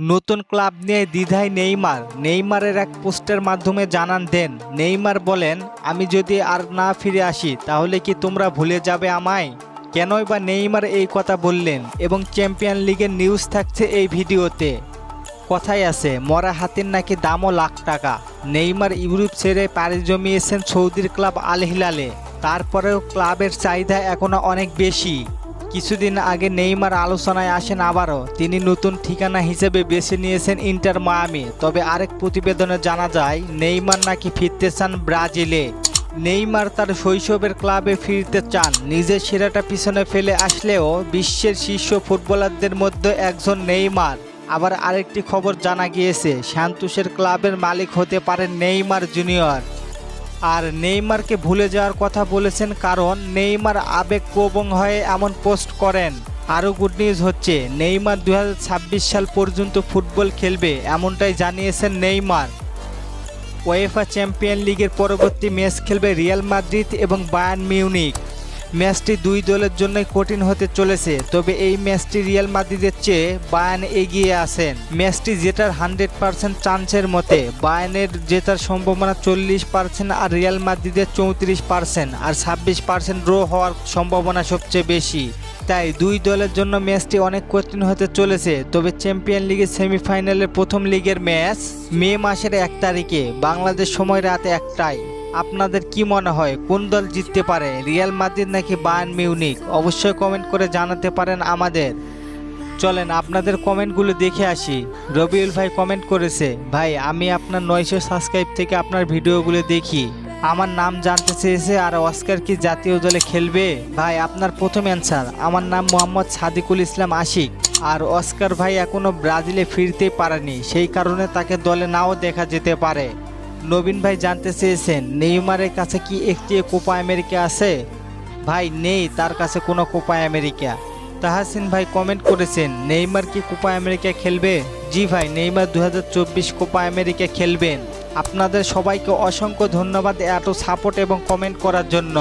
নতুন ক্লাব নিয়ে দ্বিধায় নেইমার। নেইমারের এক পোস্টের মাধ্যমে জানান দেন, নেইমার বলেন, আমি যদি আর না ফিরে আসি, তাহলে কি তোমরা ভুলে যাবে আমায়? কেনই বা নেইমার এই কথা বললেন এবং চ্যাম্পিয়ন লিগের নিউজ থাকছে এই ভিডিওতে। কথাই আছে, মরা হাতির নাকি দামও লাখ টাকা। নেইমার ইউরোপ ছেড়ে পাড়ি জমিয়েছেন সৌদির ক্লাব আল হিলালে তারপরেও ক্লাবের চাহিদা এখনও অনেক বেশি। কিছুদিন আগে নেইমার আলোচনায় আসেন আবারও। তিনি নতুন ঠিকানা হিসেবে বেছে নিয়েছেন ইন্টার মায়ামি। তবে আরেক প্রতিবেদনে জানা যায়, নেইমার নাকি ফিরতে চান ব্রাজিলে। নেইমার তার শৈশবের ক্লাবে ফিরতে চান। নিজের সেরাটা পিছনে ফেলে আসলেও বিশ্বের শীর্ষ ফুটবলারদের মধ্যে একজন নেইমার। আবার আরেকটি খবর জানা গিয়েছে, সান্তোসের ক্লাবের মালিক হতে পারেন নেইমার জুনিয়র। আর নেইমারকে ভুলে যাওয়ার কথা বলেছেন কারণ নেইমার আবেগ প্রবং হয়ে এমন পোস্ট করেন। আরও গুড নিউজ হচ্ছে, নেইমার দু হাজার ছাব্বিশ সাল পর্যন্ত ফুটবল খেলবে এমনটাই জানিয়েছেন নেইমার। ওয়েফা চ্যাম্পিয়ন লিগের পরবর্তী ম্যাচ খেলবে রিয়াল মাদ্রিদ এবং বায়ান মিউনিক ম্যাচটি দুই দলের জন্যই কঠিন হতে চলেছে, তবে এই ম্যাচটি রিয়াল মাদ্রিদের চেয়ে বায়ান এগিয়ে আছেন। ম্যাচটি জেতার হান্ড্রেড পার্সেন্ট চান্সের মতে, বায়ানের জেতার সম্ভাবনা চল্লিশ পার্সেন্ট আর রিয়াল মাদ্রিদের চৌত্রিশ পার্সেন্ট আর ছাব্বিশ পার্সেন্ট ড্র হওয়ার সম্ভাবনা সবচেয়ে বেশি। তাই দুই দলের জন্য ম্যাচটি অনেক কঠিন হতে চলেছে, তবে চ্যাম্পিয়ন লিগের সেমিফাইনালের প্রথম লিগের ম্যাচ মে মাসের এক তারিখে, বাংলাদেশ সময় রাত একটাই আপনাদের কি মনে হয়, কোন দল জিততে পারে, রিয়াল মাদ্রিদ নাকি বায়ার্ন মিউনিক অবশ্যই কমেন্ট করে জানাতে পারেন আমাদের। চলেন, আপনাদের কমেন্টগুলো দেখে আসি। রবিউল ভাই কমেন্ট করেছে, ভাই, আমি আপনার নয়শো সাবস্ক্রাইব থেকে আপনার ভিডিওগুলো দেখি। আমার নাম জানতে চেয়েছে আর অস্কার কি জাতীয় দলে খেলবে? ভাই, আপনার প্রথম অ্যান্সার, আমার নাম মোহাম্মদ সাদিকুল ইসলাম আশিক। আর অস্কার ভাই এখনও ব্রাজিলে ফিরতে পারেনি, সেই কারণে তাকে দলে নাও দেখা যেতে পারে। নবীন ভাই জানতে চেয়েছেন, নেইমারের কাছে কি একটি কোপা আমেরিকা আছে? ভাই, নেই, তার কাছে কোনো কোপা আমেরিকা। তাহাসিন ভাই কমেন্ট করেছেন, নেইমার কি কোপা আমেরিকা খেলবে? জি ভাই, নেইমার দু হাজার চব্বিশ কোপা আমেরিকা খেলবেন। আপনাদের সবাইকে অসংখ্য ধন্যবাদ এত সাপোর্ট এবং কমেন্ট করার জন্য।